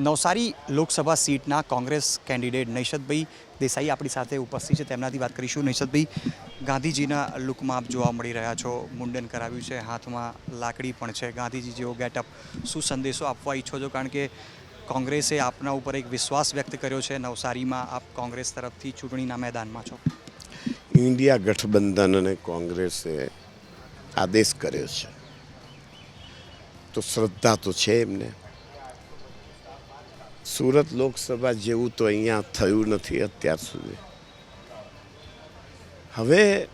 નવસારી લોકસભા સીટના કોંગ્રેસ કેન્ડિડેટ નૈશદભાઈ દેસાઈ આપણી સાથે ઉપસ્થિત છે. તેમનાથી વાત કરીશું. નૈશદભાઈ ગાંધીજીના લુકમાં આપ જોવા મળી રહ્યા છો. મુંડન કરાવ્યું છે. હાથમાં લાકડી પણ છે. ગાંધીજી જેવો ગેટઅપ શું સંદેશો આપવા ઈચ્છો છો? કારણ કે કોંગ્રેસે આપના ઉપર એક વિશ્વાસ વ્યક્ત કર્યો છે. નવસારીમાં આપ કોંગ્રેસ તરફથી ચૂંટણીના મેદાનમાં છો. ઇન્ડિયા ગઠબંધન અને કોંગ્રેસે આદેશ કર્યો છે. તો શ્રદ્ધા તો છે એમને. સુરત લોકસભા જેવું તો અહીંયા થયું નથી અત્યાર સુધી. હવે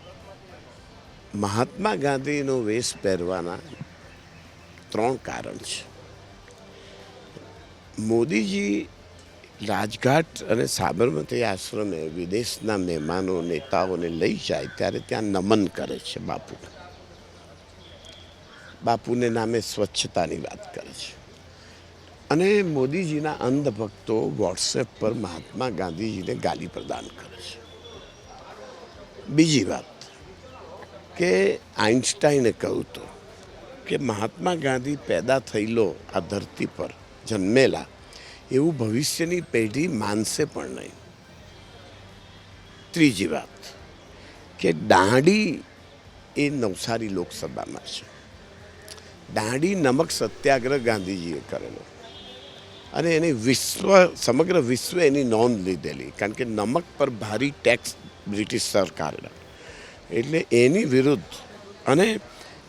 મહાત્મા ગાંધીનો વેશ પહેરવાના ત્રણ કારણ છે. મોદીજી રાજઘાટ અને સાબરમતી આશ્રમે વિદેશના મહેમાનો, નેતાઓને લઈ જાય ત્યારે ત્યાં નમન કરે છે બાપુ બાપુને નામે સ્વચ્છતાની વાત કરે છે. અને મોદીજીના અંધભક્તો વોટ્સએપ પર મહાત્મા ગાંધીજીને ગાલી પ્રદાન કરે છે. બીજી વાત કે આઇન્સ્ટાઈને કહ્યું તો કે મહાત્મા ગાંધી પેદા થયેલો આ ધરતી પર જન્મેલા એવું ભવિષ્યની પેઢી માનશે પણ નહીં. ત્રીજી વાત કે દાંડી એ નવસારી લોકસભામાં છે. દાંડી નમક સત્યાગ્રહ ગાંધીજીએ કરેલો. અને એને વિશ્વ, સમગ્ર વિશ્વ એની નોંધ લીધેલી, કારણ કે નમક પર ભારી ટેક્સ બ્રિટિશ સરકારના એટલે એની વિરુદ્ધ અને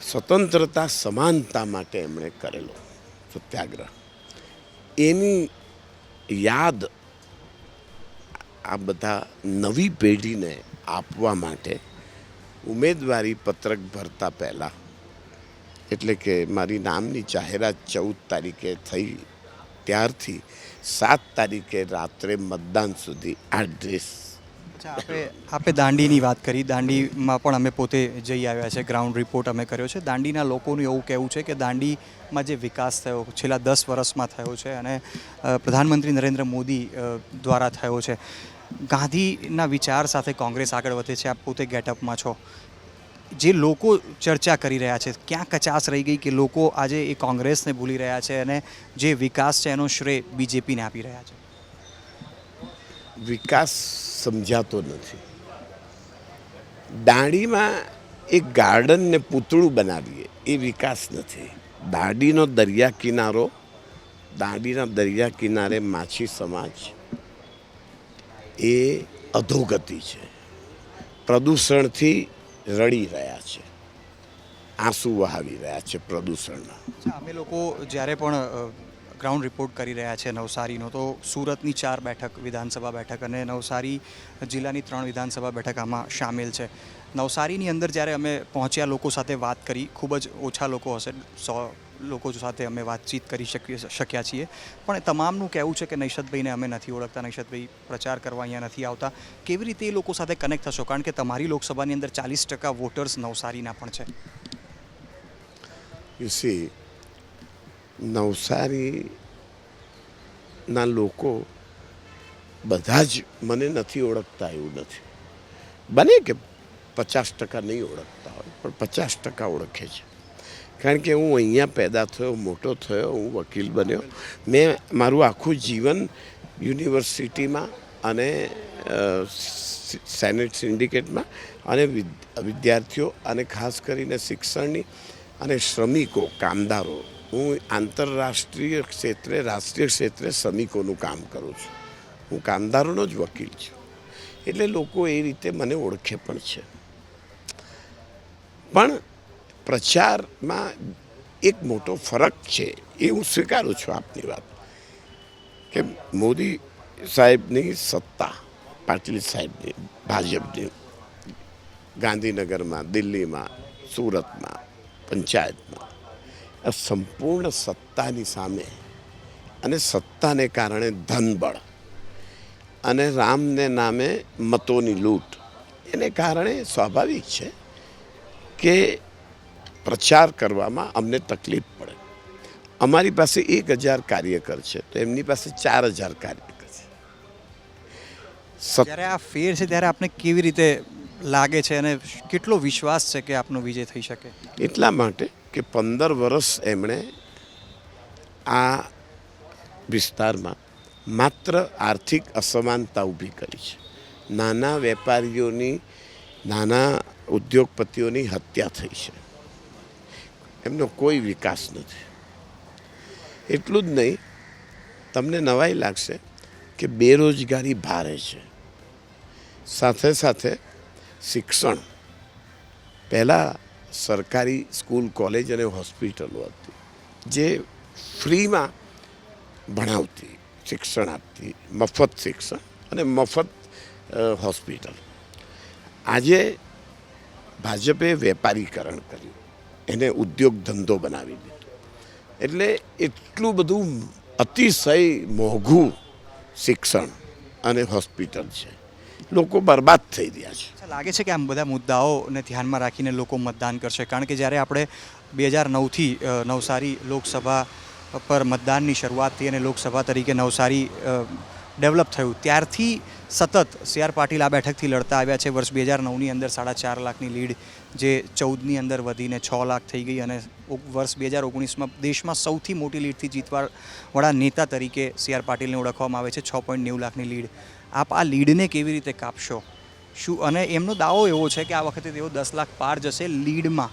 સ્વતંત્રતા, સમાનતા માટે એમણે કરેલો સત્યાગ્રહ. એની યાદ આ બધા નવી પેઢીને આપવા માટે ઉમેદવારી પત્રક ભરતા પહેલાં, એટલે કે મારી નામની જાહેરાત ચૌદ તારીખે થઈ ત્યારથી સાત તારીખે રાત્રે મતદાન સુધી આ ડ્રેસ. અચ્છા, આપે આપે દાંડીની વાત કરી. દાંડીમાં પણ અમે પોતે જઈ આવ્યા છે. ગ્રાઉન્ડ રિપોર્ટ અમે કર્યો છે. દાંડીના લોકોનું એવું કહેવું છે કે દાંડીમાં જે વિકાસ થયો, છેલ્લા દસ વર્ષમાં થયો છે અને પ્રધાનમંત્રી નરેન્દ્ર મોદી દ્વારા થયો છે. ગાંધીના વિચાર સાથે કોંગ્રેસ આગળ વધે છે. આપ પોતે ગેટઅપમાં છો. જે લોકો ચર્ચા કરી રહ્યા છે, ક્યાં કચાસ રહી ગઈ કે લોકો આજે એ કોંગ્રેસને ભૂલી રહ્યા છે અને જે વિકાસ છે એનો શ્રેય બીજેપીને આપી રહ્યા છે? વિકાસ સમજાતો નથી. દાંડીમાં એક ગાર્ડનને પૂતળું બનાવીએ એ વિકાસ નથી. દાંડીનો દરિયા કિનારો, દાંડીના દરિયા કિનારે માછી સમાજ એ અધોગતિ છે. પ્રદૂષણથી રડી રહ્યા છે. આંસુ વહાવી રહ્યા છે પ્રદૂષણના. અમે લોકો જ્યારે પણ ગ્રાઉન્ડ રિપોર્ટ કરી રહ્યા છે નવસારીનો, તો સુરતની ચાર બેઠક, વિધાનસભા બેઠક અને નવસારી જિલ્લાની ત્રણ વિધાનસભા બેઠક આમાં સામેલ છે. નવસારીની અંદર જ્યારે અમે પહોંચ્યા, લોકો સાથે વાત કરી, ખૂબ જ ઓછા લોકો હશે, સો લોકો સાથે અમે વાતચીત કરી શકીએ શક્યા છીએ. પણ તમામનું કહેવું છે કે નૈશદભાઈને અમે નથી ઓળખતા નૈશદભાઈ પ્રચાર કરવા અહીંયા નથી આવતા. કેવી રીતે એ લોકો સાથે કનેક્ટ થશો? કારણ કે તમારી લોકસભાની અંદર ચાલીસ ટકા વોટર્સ નવસારીના પણ છે. યુ સી નવસારીના લોકો બધા જ મને નથી ઓળખતા એવું નથી. બને કે પચાસ ટકા નહીં ઓળખતા હોય, પણ પચાસ ટકા ઓળખે છે. કારણ કે હું અહીંયા પેદા થયો, મોટો થયો, હું વકીલ બન્યો. મેં મારું આખું જીવન યુનિવર્સિટીમાં અને સેનેટ સિન્ડિકેટમાં અને વિદ- વિદ્યાર્થીઓ અને ખાસ કરીને શિક્ષણની અને શ્રમિકો, કામદારો. હું આંતરરાષ્ટ્રીય ક્ષેત્રે, રાષ્ટ્રીય ક્ષેત્રે શ્રમિકોનું કામ કરું છું. હું કામદારોનો જ વકીલ છું. એટલે લોકો એ રીતે મને ઓળખે પણ છે. પણ પ્રચારમાં એક મોટો ફરક છે એ હું સ્વીકારું છું આપની વાત. કે મોદી સાહેબની સત્તા, પાટીલ સાહેબની, ભાજપની, ગાંધીનગરમાં, દિલ્હીમાં, સુરતમાં, પંચાયતમાં, આ સંપૂર્ણ સત્તાની સામે અને સત્તાને કારણે ધનબળ અને રામને નામે મતોની લૂંટ એને કારણે સ્વાભાવિક છે કે પ્રચાર કરવામાં અમને તકલીફ પડે. અમારી પાસે એક હજાર કાર્યકર છે તો એમની પાસે ચાર હજાર કાર્યકર છે. જ્યારે આ ફેર છે ત્યારે આપને કેવી રીતે લાગે છે અને કેટલો વિશ્વાસ છે કે આપનો વિજય થઈ શકે? એટલા માટે કે પંદર વર્ષ એમણે આ વિસ્તારમાં માત્ર આર્થિક અસમાનતા ઊભી કરી છે. નાના વેપારીઓની નાના ઉદ્યોગપતિઓની હત્યા થઈ છે. એમનો કોઈ વિકાસ નથી. એટલું જ નહીં, તમને નવાઈ લાગશે કે બેરોજગારી ભારે છે. સાથે સાથે શિક્ષણ. પહેલાં સરકારી સ્કૂલ, કોલેજ અને હોસ્પિટલો હતી, જે ફ્રીમાં ભણાવતી, શિક્ષણ આપતી, મફત શિક્ષણ અને મફત હોસ્પિટલ. આજે ભાજપે વેપારીકરણ કર્યું. એને ઉદ્યોગ ધંધો બનાવી દીધો. એટલે એટલું બધું અતિશય મોંઘું શિક્ષણ અને હોસ્પિટલ છે. લોકો બરબાદ થઈ રહ્યા છે. લાગે છે કે આમ બધા મુદ્દાઓને ધ્યાનમાં રાખીને લોકો મતદાન કરશે? કારણ કે જ્યારે આપણે બે હજાર નવથી નવસારી લોકસભા પર મતદાનની શરૂઆત થઈ અને લોકસભા તરીકે નવસારી ડેવલપ થયું, ત્યારથી સતત સી આર પાટીલ આ બેઠકથી લડતા આવ્યા છે. વર્ષ બે હજાર નવની અંદર સાડા ચાર લાખની લીડ જે ચૌદની અંદર વધીને છ લાખ થઈ ગઈ અને વર્ષ બે હજાર ઓગણીસમાં દેશમાં સૌથી મોટી લીડથી જીતવા વાળા નેતા તરીકે સી આર પાટીલને ઓળખવામાં આવે છે. છ પોઈન્ટ નેવું લાખની લીડ. આપ આ લીડને કેવી રીતે કાપશો? શું, અને એમનો દાવો એવો છે કે આ વખતે તેઓ દસ લાખ પાર જશે લીડમાં?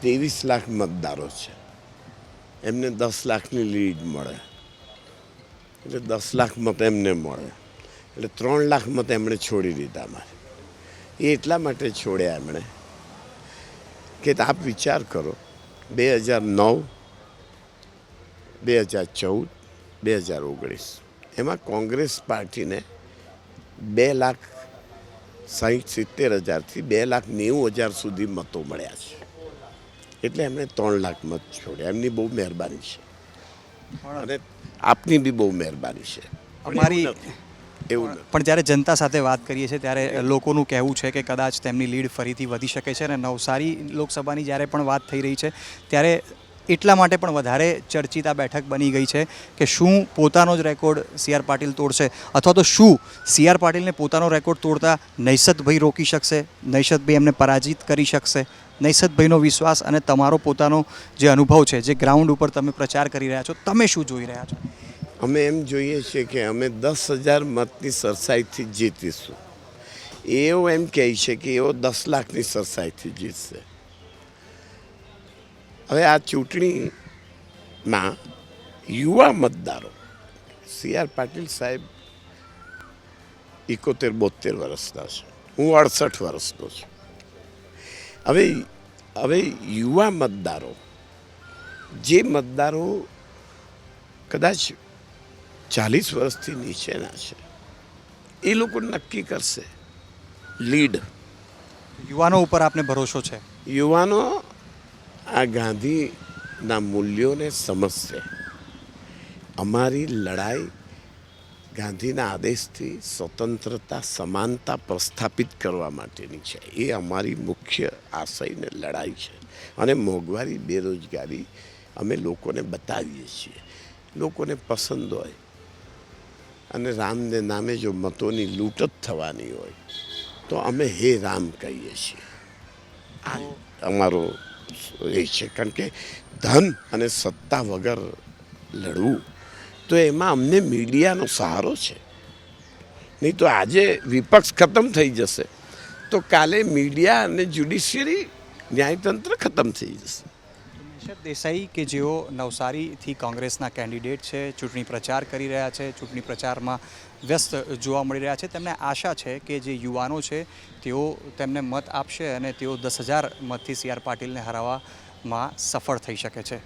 ત્રેવીસ લાખ મતદારો છે. એમને દસ લાખની લીડ મળે. એટલે દસ લાખ મત એમને મળે. એટલે ત્રણ લાખ મત એમણે છોડી દીધા મારે. એ એટલા માટે છોડ્યા એમણે કે આપ વિચાર કરો બે હજાર નવ બે હજાર ચૌદ બે હજાર ઓગણીસ એમાં કોંગ્રેસ પાર્ટીને બે લાખ સાહીઠ સિત્તેર હજારથી બે લાખ નેવું હજાર સુધી મતો મળ્યા છે. એટલે એમણે ત્રણ લાખ મત છોડ્યા. એમની બહુ મહેરબાની છે. અને આપની બી બહુ મહેરબાની છે. અમારી- એવું પણ જ્યારે જનતા સાથે વાત કરીએ છીએ, ત્યારે લોકોનું કહેવું છે કે કદાચ તેમની લીડ ફરીથી વધી શકે છે અને નવસારી લોકસભાની જ્યારે પણ વાત થઈ રહી છે, ત્યારે એટલા માટે પણ વધારે ચર્ચિત આ બેઠક બની ગઈ છે કે શું પોતાનો જ રેકોર્ડ સી આર પાટીલ તોડશે અથવા તો શું સી આર પાટીલને પોતાનો રેકોર્ડ તોડતા નૈસતભાઈ રોકી શકશે, નૈસતભાઈ એમને પરાજિત કરી શકશે? નૈસતભાઈનો વિશ્વાસ અને તમારો પોતાનો જે અનુભવ છે, જે ગ્રાઉન્ડ ઉપર તમે પ્રચાર કરી રહ્યા છો, તમે શું જોઈ રહ્યા છો? અમે એમ જોઈએ છીએ કે અમે દસ હજાર મતની સરસાઈથી જીતીશું. એઓ એમ કહે છે કે એઓ દસ લાખની સરસાઈથી જીતશે. હવે આ ચૂંટણીમાં યુવા મતદારો, સી આર પાટીલ સાહેબ એકોતેર બોતેર વર્ષના છે. હું અડસઠ વર્ષનો છું. હવે હવે યુવા મતદારો, જે મતદારો કદાચ ચાલીસ વર્ષથી નીચેના છે. એ લોકો નક્કી કરશે. લીડ યુવાનો ઉપર આપને ભરોસો છે? યુવાનો આ ગાંધીના મૂલ્યોને સમજશે. અમારી લડાઈ ગાંધીના આદેશથી સ્વતંત્રતા સમાનતા પ્રસ્થાપિત કરવા માટેની છે. એ અમારી મુખ્ય આશયને લડાઈ છે. અને મોંઘવારી બેરોજગારી અમે લોકોને બતાવીએ છીએ. લોકોને પસંદ હોય અને રામને નામે જો મતોની લૂંટ જ થવાની હોય, તો અમે હે રામ કહીએ છીએ. આ અમારો એ છે, કારણ કે ધન અને સત્તા વગર લડવું, તો એમાં અમને મીડિયાનો સહારો છે. નહીં તો આજે વિપક્ષ ખતમ થઈ જશે, તો કાલે મીડિયા અને જ્યુડિશિયરી ન્યાયતંત્ર ખતમ થઈ જશે. નિષદ દેસાઈ કે જેઓ નવસારીથી કોંગ્રેસના કેન્ડિડેટ છે, ચૂંટણી પ્રચાર કરી રહ્યા છે, ચૂંટણી પ્રચારમાં વ્યસ્ત જોવા મળી રહ્યા છે, તેમને આશા છે કે જે યુવાનો છે તેઓ તેમને મત આપશે અને તેઓ દસ હજાર મતથી સી આર પાટીલને હરાવવામાં સફળ થઈ શકે છે.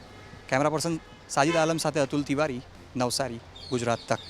કેમેરા પર્સન સાજિદ આલમ સાથે અતુલ તિવારી, નવસારી, ગુજરાત તક.